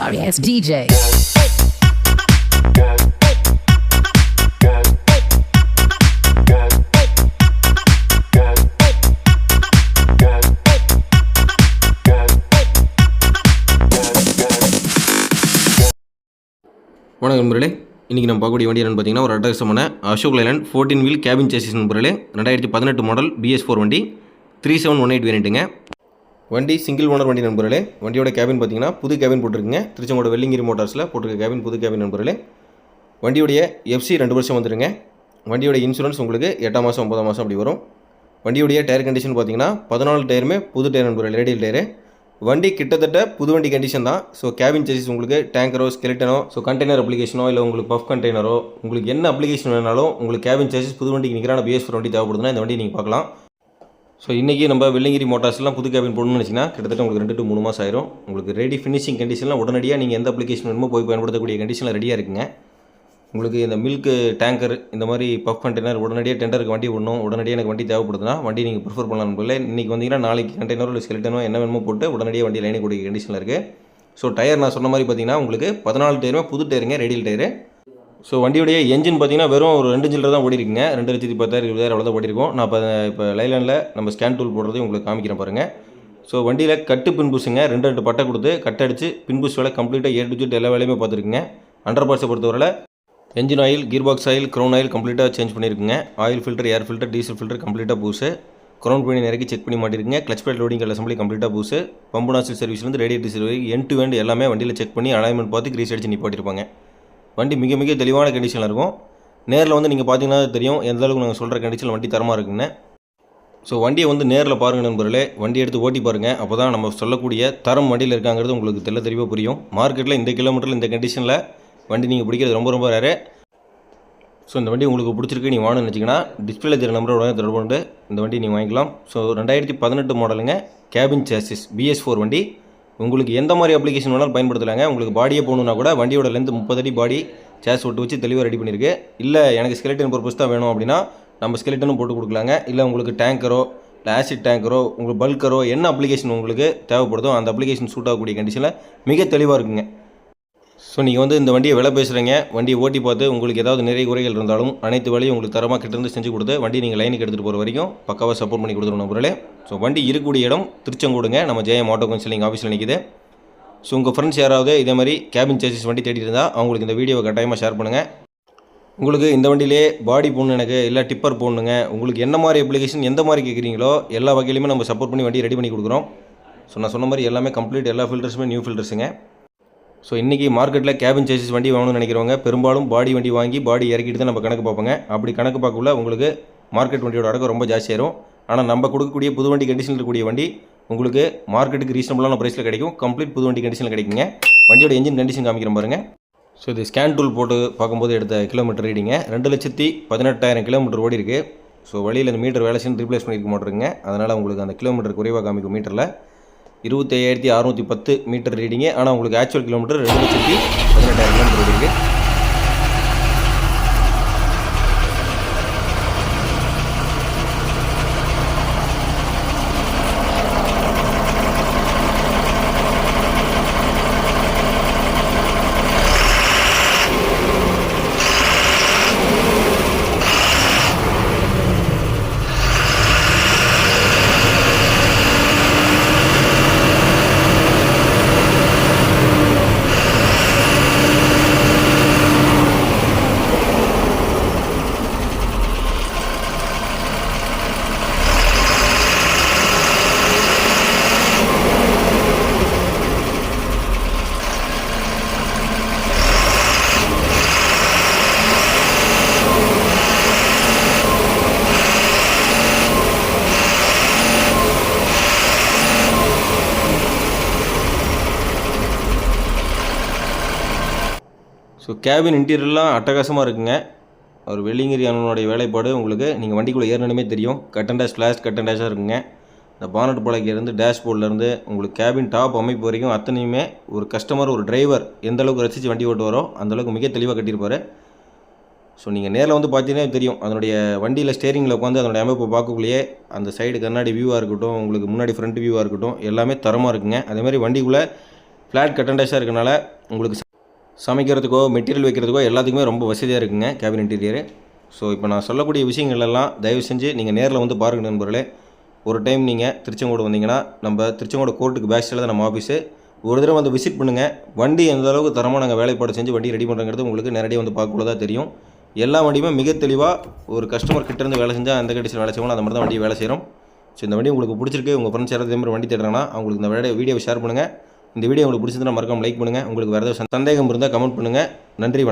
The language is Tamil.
sorry ass DJ. வணக்கம் நண்பர்களே. இன்றைக்கி நம்ம பார்க்கக்கூடிய வண்டி என்னென்னு பார்த்தீங்கன்னா ஒரு அட்டகசமான Ashok Leyland fourteen wheel cabin chassis நண்பர்களே. ரெண்டாயிரத்தி பதினெட்டு மாடல் பிஎஸ் ஃபோர் வண்டி. த்ரீ செவன் ஒன் எயிட் வேரியண்ட்டுங்க வண்டி சிங்கிள் ஓனர் வண்டி நண்பர்களே வண்டியோட கேபின் பார்த்தீங்கன்னா புது கேபின் போட்டிருக்குங்க. திருச்செங்கோட வெள்ளிங்கிரி மோட்டார்ஸில் போட்டிருக்க கேபின் புது கேபின் நண்பர்களே. வண்டியுடைய எஃப்சி ரெண்டு வருஷம் வந்துருங்க. வண்டியோட இன்சூரன்ஸ் உங்களுக்கு எட்டாம் மாதம் ஒன்பதாம் மாதம் அப்படி வரும். வண்டியுடைய டயர் கண்டிஷன் பார்த்தீங்கன்னா பதினாலு டயருமே புது டயர் நண்பர்கள் ரேடியல் டயரு வண்டி கிட்டத்தட்ட புது வண்டி கண்டிஷன் தான். ஸோ கேபின் சேசிஸ் உங்களுக்கு டேங்கரோ ஸ்கெலிட்டனோ ஸோ கண்டெய்னர் அப்ளிகேஷனோ இல்லை உங்களுக்கு பஃப் கண்டெய்னரோ உங்களுக்கு என்ன அப்ளிகேஷன் வேணாலும் உங்களுக்கு கேபின் சேசிஸ் புது வண்டிக்கு நிற்கிறான பிஎஸ் வண்டி தேவைப்படுதுன்னா இந்த வண்டி நீங்கள் பார்க்கலாம். ஸோ இன்றைக்கி நம்ம வெள்ளங்கிரி மோட்டார்ஸ்லாம் புது கேபின் போடணும்னு நினச்சிங்கன்னா கிட்டத்தட்ட உங்களுக்கு ரெண்டு டு மூணு மாதம் ஆயிரும். உங்களுக்கு ரெடி ஃபினிஷிங் கண்டிஷனில் உடனடியாக நீங்கள் எந்த அப்ளிகேஷன் வேணுமோ போய் பயன்படுத்தக்கூடிய கண்டிஷனில் ரெடியாக இருக்குங்க. உங்களுக்கு இந்த மில்க் டேங்கர் இந்த மாதிரி பஃப் கண்டெய்னர் உடனடியாக டெண்டருக்கு வண்டி விடணும். உடனடியாக எனக்கு வண்டி தேவைப்படுதுன்னா வண்டி நீங்கள் ப்ரிஃபர் பண்ணலாம் போல இன்றைக்கி வந்தீங்கன்னா நாளைக்கு கண்டெய்னரோ இல்லை ஸ்கெல்டனோ என்ன வேணுமோ போட்டு உடனடியாக வண்டி லைனை கூடிய கண்டிஷனில் இருக்குது ஸோ டயர் நான் சொன்ன மாதிரி பார்த்தீங்கன்னா உங்களுக்கு பதினாலு டயருமே புது டயருங்க ரெடியல் டயரு ஸோ வண்டியுடைய என்ஜின் பார்த்தீங்கன்னா வெறும் ஒரு ரெண்டு ஜில்லர் தான் ஓடிருக்குங்க. ரெண்டு லட்சத்தி பத்தாயிரம் இருபதாயிரம் அவ்வளோ தான் ஓடிருக்கும். நான் இப்போ இப்போ லைலாண்டில் நம்ம ஸ்கேன் டூல் போடுறதையும் உங்களுக்கு காமிக்கிறேன் பாருங்கள் ஸோ வண்டியில் கட்டு பின்புஸுங்க ரெண்டு ரெண்டு பட்டை கொடுத்து கட்டடிச்சு பின்புஸ் வேலை கம்ப்ளீட்டாக ஏ டு ஜெட் எல்லா வேலையுமே பார்த்துருக்குங்க. அண்டர் பார்ட்ஸை பொறுத்தவரை engine oil gear box oil crown oil கம்ப்ளீட்டாக change பண்ணியிருக்குங்க oil filter air filter diesel filter கம்ப்ளீட்டாக பூஸு க்ரௌன் பண்ணி இறக்கி செக் பண்ணி மாட்டிருக்குங்க. கிளச் பேட் லோடிங் அசம்பிளி கம்ப்ளீட்டாக பூஸு pump nozzle சர்வீஸ்லேருந்து radiator service end to end எல்லாமே வண்டியில் செக் பண்ணி அலைன்மெண்ட் பார்த்து கிரீஸ் அடிச்சு நிப்பாட்டிருப்பாங்க. வண்டி மிக மிக தெளிவான கண்டிஷனில் இருக்கும். நேரில் வந்து நீங்கள் பார்த்தீங்கன்னா தெரியும். எந்த அளவுக்கு நாங்கள் சொல்கிற கண்டிஷனில் வண்டி தரமாக இருக்குன்னு. ஸோ வண்டியை வந்து நேரில் பாருங்கள் நண்பர்களே. வண்டி எடுத்து ஓட்டி பாருங்கள் அப்போ தான் நம்ம சொல்லக்கூடிய தரம் வண்டியில் இருக்காங்கிறது உங்களுக்கு தெல்ல தெளிவாக புரியும். மார்க்கெட்டில் இந்த கிலோமீட்டரில் இந்த கண்டிஷனில் வண்டி நீங்கள் பிடிக்கிறது ரொம்ப ரொம்ப ரேரு ஸோ இந்த வண்டி உங்களுக்கு பிடிச்சிருக்கு நீ வாங்கணும்னு நினச்சிங்கன்னா டிஸ்பிளே தெரிய நம்பரோட உடனே தொடர்பு கொண்டு இந்த வண்டி நீங்கள் வாங்கிக்கலாம். ஸோ ரெண்டாயிரத்தி பதினெட்டு மாடலுங்க கேபின் சேசிஸ் பிஎஸ் ஃபோர் வண்டி. உங்களுக்கு எந்த மாதிரி அப்ளிகேஷன் வேணாலும் பயன்படுத்தலாங்க. உங்களுக்கு பாடியே போகணுன்னா கூட வண்டியோட லென்த் முப்பது அடி பாடி சேஸ் விட்டு வச்சு தெளிவாக ரெடி பண்ணியிருக்கு இல்லை எனக்கு ஸ்கெலட்டன் பர்பஸ் தான் வேணும் அப்படின்னா நம்ம ஸ்கெலட்டனும் போட்டு கொடுக்கலாங்க. இல்லை உங்களுக்கு டேங்கரோ இல்லை ஆசிட் டேங்கரோ உங்களுக்கு பல்கரோ என்ன அப்ளிகேஷன் உங்களுக்கு தேவைப்படுதோ அந்த அப்ளிகேஷன் சூட் ஆகக்கூடிய கண்டிஷனில் மிக தெளிவாக இருக்குங்க. ஸோ நீங்கள் வந்து இந்த வண்டியை விலை பேசுகிறீங்க வண்டியை ஓட்டி பார்த்து உங்களுக்கு ஏதாவது நிறைய குறைகள் இருந்தாலும் அனைத்து வேலையும் உங்களுக்கு தரமாக கிட்டேருந்து செஞ்சு கொடுத்து வண்டி நீங்கள் லைனுக்கு எடுத்துகிட்டு போகிற வரைக்கும் பக்காவாக சப்போர்ட் பண்ணி கொடுத்துருவோம் நம்பர்களே ஸோ வண்டி இருக்கக்கூடிய இடம் திருச்செங்கோடுங்க. நம்ம ஜெயம் ஆட்டோ கவுன்சிலிங் ஆஃபீஸில் நிற்கிது ஸோ உங்கள் ஃப்ரெண்ட்ஸ் யாராவது இதே மாதிரி கேபின் சேசிஸ் வண்டி தேடிட்டு இருந்தால் அவங்களுக்கு இந்த வீடியோவை கட்டாயமாக ஷேர் பண்ணுங்கள் உங்களுக்கு இந்த வண்டியிலே பாடி போடணும் எனக்கு இல்லை டிப்பர் போடணுங்க உங்களுக்கு என்ன மாதிரி அப்ளிகேஷன் எந்த மாதிரி கேட்குறீங்களோ எல்லா வகையிலுமே நம்ம சப்போர்ட் பண்ணி வண்டி ரெடி பண்ணி கொடுக்குறோம். ஸோ நான் சொன்ன மாதிரி எல்லாமே கம்ப்ளீட் எல்லா ஃபில்டர்ஸுமே நியூ ஃபில்டர்ஸுங்க ஸோ இன்றைக்கி மார்க்கெட்டில் கேபின் சேசிஸ் வண்டி வாங்கணும்னு நினைக்கிறவங்க பெரும்பாலும் பாடி வண்டி வாங்கி பாடி இறக்கிட்டு தான் நம்ம கணக்கு பார்ப்போங்க. அப்படி கணக்கு பார்க்கக்குள்ள உங்களுக்கு மார்க்கெட் வண்டியோட அடக்கம் ரொம்ப ஜாஸ்தியாயிரும் ஆனால் நம்ம கொடுக்கக்கூடிய புது வண்டி கண்டிஷனில் இருக்கக்கூடிய வண்டி உங்களுக்கு மார்க்கெட்டுக்கு ரீசனபிளான ப்ரைஸில் கிடைக்கும். கம்ப்ளீட் புது வண்டி கண்டிஷனில் கிடைக்குங்க. வண்டியோட என்ஜின் கண்டிஷன் காமிக்கிறேன் பாருங்க. ஸோ இது ஸ்கேன் டூல் போட்டு பார்க்கும்போது எடுத்த கிலோமீட்டர் ரீடிங்க ரெண்டு லட்சத்தி பதினெட்டாயிரம் கிலோமீட்டர் ஓடி இருக்குது ஸோ வழியில் இந்த மீட்டர் வேலை செஞ்சு ரீப்ளேஸ் பண்ணியிருக்க மாட்டிருங்க. அதனால் உங்களுக்கு அந்த கிலோமீட்டர் குறைவாக காமிக்கும் மீட்டரில் இருபத்தி அறநூற்றி பத்து மீட்டர் ரீடிங்கு ஆனால் உங்களுக்கு ஆக்சுவல் கிலோமீட்டர் ரெண்டு லட்சத்தி பதினெட்டாயிரம் கிலோமீட்டர் ஓடி இருக்குது ஸோ கேபின் இன்டீரியர்லாம் அட்டகாசமாக இருக்குங்க. ஒரு வெள்ளிங்கிரி அண்ணனுடைய வேலைப்பாடு உங்களுக்கு. நீங்கள் வண்டிக்குள்ளே ஏறணுமே தெரியும். Cut and dash flash cut and டேஷாக இருக்குங்க. இந்த பானட் பழக்கிலேருந்து டேஷ்போர்ட்லேருந்து உங்களுக்கு கேபின் டாப் அமைப்பு வரைக்கும் அத்தனையுமே ஒரு கஸ்டமர் ஒரு டிரைவர் எந்த அளவுக்கு ரசித்து வண்டி ஓட்டுவாரோ அந்தளவுக்கு மிக தெளிவாக கட்டியிருப்பாரு. ஸோ நீங்கள் நேரில் வந்து பார்த்தீங்கன்னா தெரியும். அதனுடைய வண்டியில் ஸ்டேரிங்கில் உட்காந்து அதனுடைய அமைப்பை பார்க்கக்குள்ளேயே அந்த சைடு கண்ணாடி வியூவாக இருக்கட்டும் உங்களுக்கு முன்னாடி ஃப்ரண்ட் வியூவாக இருக்கட்டும் எல்லாமே தரமாக இருக்குங்க. அதேமாதிரி வண்டிக்குள்ளே ஃப்ளாட் கட்டண்டஸாக இருக்கனால உங்களுக்கு சமைக்கிறதுக்கோ மெட்டீரியல் வைக்கிறதுக்கோ எல்லாத்துக்குமே ரொம்ப வசதியாக இருக்குங்க கேபின் இன்டீரியரு. ஸோ இப்போ நான் சொல்லக்கூடிய விஷயங்கள் எல்லாம் தயவு செஞ்சு நீங்கள் நேரில் வந்து பாருங்க நண்பர்களே. ஒரு டைம் நீங்கள் திருச்செங்கோடு வந்தீங்கன்னா நம்ம திருச்செங்கோடு கோர்ட்டுக்கு பேக் சைடில் தான் நம்ம ஆஃபீஸு ஒரு தடவை வந்து விசிட் பண்ணுங்கள் வண்டி எந்த அளவுக்கு தரமாக நாங்கள் வேலைப்பாடு செஞ்சு வண்டி ரெடி பண்ணுறங்கிறது உங்களுக்கு நேரடியாக வந்து பார்க்கக்குள்ள தெரியும். எல்லா வண்டியுமே மிக தெளிவாக ஒரு கஸ்டமர் கிட்டேருந்து வேலை செஞ்சால் அந்த கண்டிஷன் வேலை செய்வோம் அந்த மாதிரி தான் வண்டியை வேலை செய்கிறோம் ஸோ இந்த வண்டி உங்களுக்கு பிடிச்சிருக்கு உங்கள் ஃப்ரெண்ட்ஸ் யாராவது இதே மாதிரி வண்டி தேடுறாங்கன்னா அவங்களுக்கு இந்த வீடியோ வீடியோவை ஷேர் பண்ணுங்கள் இந்த வீடியோ உங்களுக்கு பிடிச்சிருந்தா மறக்காம லைக் பண்ணுங்கள் உங்களுக்கு வேறு ஏதாவது சந்தேகம் இருந்தால் கமெண்ட் பண்ணுங்கள் நன்றி